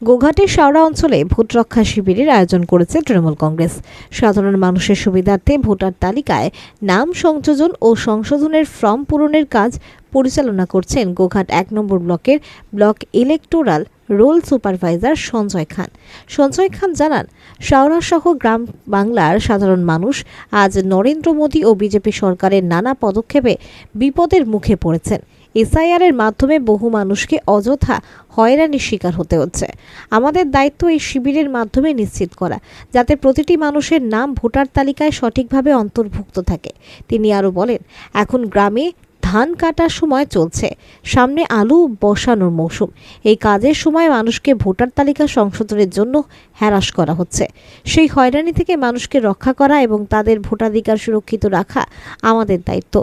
গোঘাটের শাওড়া অঞ্চলে ভোট রক্ষা শিবিরের আয়োজন করেছে তৃণমূল কংগ্রেস। সাধারণ মানুষের সুবিধার্থে ভোটার তালিকায় নাম সংযোজন ও সংশোধনের ফর্ম পূরণের কাজ পরিচালনা করছেন গোঘাট এক নম্বর ব্লকের block electoral roll supervisor Sanjay Khan. Sanjay Khan জানান শাওড়া সহ গ্রাম বাংলার সাধারণ মানুষ আজ নরেন্দ্র মোদী ও বিজেপি সরকারের নানা পদক্ষেপে বিপদের মুখে পড়েছেন। এসআইআর এর মাধ্যমে বহু মানুষকে অযথা হয়রানির শিকার হতে হচ্ছে। আমাদের দায়িত্ব এই শিবিরের মাধ্যমে নিশ্চিত করা, যাতে প্রতিটি মানুষের নাম ভোটার তালিকায় সঠিকভাবে অন্তর্ভুক্ত থাকে। তিনি আরও বলেন, এখন গ্রামে ধান কাটার সময় চলছে। সামনে আলু বসানোর মৌসুম। এই কাজের সময় মানুষকে ভোটার তালিকা সংশোধনের জন্য হ্যারাস করা হচ্ছে। সেই হয়রানি থেকে মানুষকে রক্ষা করা এবং তাদের ভোটাধিকার সুরক্ষিত রাখা আমাদের দায়িত্ব।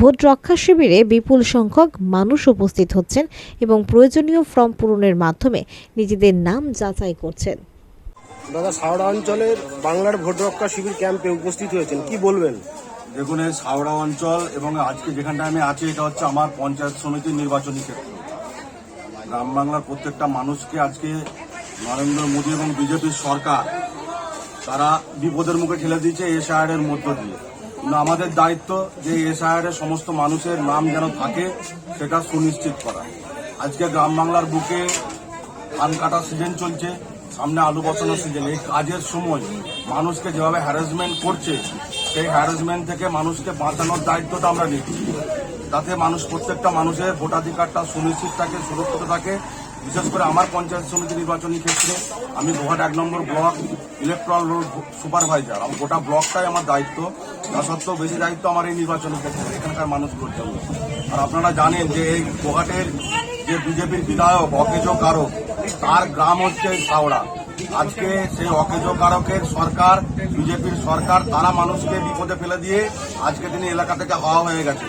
ভোট রক্ষা শিবিরে বিপুল সংখ্যক মানুষ উপস্থিত হচ্ছেন এবং প্রয়োজনীয় ফর্ম পূরণের মাধ্যমে নিজেদের নাম যাচাই করছেন। দাদা সাউড়া অঞ্চলের বাংলার ভোট রক্ষা শিবির ক্যাম্পে উপস্থিত হয়েছেন। কি বলবেন? দেখুন এই সাউড়া অঞ্চল এবং আজকে যেখানটা আমি আছি, এটা হচ্ছে আমার পঞ্চায়েত সমিতির নির্বাচনী ক্ষেত্র। গ্রাম বাংলার প্রত্যেকটা মানুষকে আজকে নরেন্দ্র মোদী এবং বিজেপির সরকার, তারা বিপদের মুখে ঠেলে দিয়েছে এসআইআর এর মধ্য দিয়ে। কিন্তু আমাদের দায়িত্ব যে এসআইআর এর সমস্ত মানুষের নাম যেন থাকে, সেটা সুনিশ্চিত করা। আজকে গ্রাম বাংলার বুকে ধান কাটার সিজন চলছে। সামনে আলু বসানোর সিজন এই কাজের সময় মানুষকে যেভাবে হ্যারাসমেন্ট করছে, সেই হ্যারাসমেন্ট থেকে মানুষকে বাঁচানোর দায়িত্বটা আমরা নিচ্ছি। তাতে মানুষ, প্রত্যেকটা মানুষের ভোটাধিকারটা সুনিশ্চিত থাকে, সুরক্ষিত থাকে। বিশেষ করে আমার পঞ্চায়েত সমিতি নির্বাচনী ক্ষেত্রে আমি গোহাট এক নম্বর ব্লক ইলেকট্রাল রোড সুপারভাইজার আমার গোটা ব্লকটাই আমার দায়িত্ব। তা সত্ত্বেও বেশি দায়িত্ব আমার এই নির্বাচনী ক্ষেত্রে এখানকার মানুষগুলোর জন্য আর আপনারা জানেন যে এই গোহাটের যে বিজেপির বিধায়ক, অকেজ কারক তার গ্রাম হচ্ছে সাওড়া আজকে সেই অকেজ কারকের সরকার, বিজেপির সরকার, তারা মানুষকে বিপদে ফেলে দিয়ে আজকে তিনি এলাকা থেকে হাওয়া হয়ে গেছে।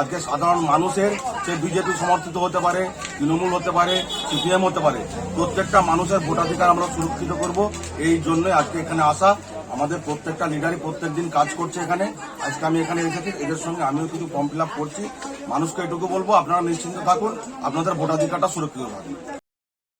আজকে সাধারণ মানুষের সে বিজেপি সমর্থিত হতে পারে, তৃণমূল হতে পারে, সিপিএম হতে পারে। প্রত্যেকটা মানুষের ভোটাধিকার আমরা সুরক্ষিত করব। এই জন্যই আজকে এখানে আসা। আমাদের প্রত্যেকটা লিডারই প্রত্যেক দিন কাজ করছে এখানে। আজকে আমি এখানে এসেছি, এদের সঙ্গে আমিও কিছু ফর্ম ফিল করছি। মানুষকে এটুকু বলব, আপনারা নিশ্চিন্ত থাকুন, আপনাদের ভোটাধিকারটা সুরক্ষিত থাকুন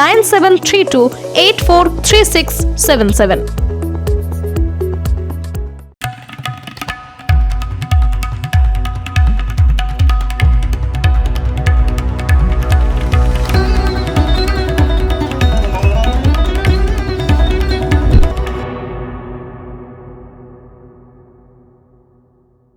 nine seven three two eight four three six seven seven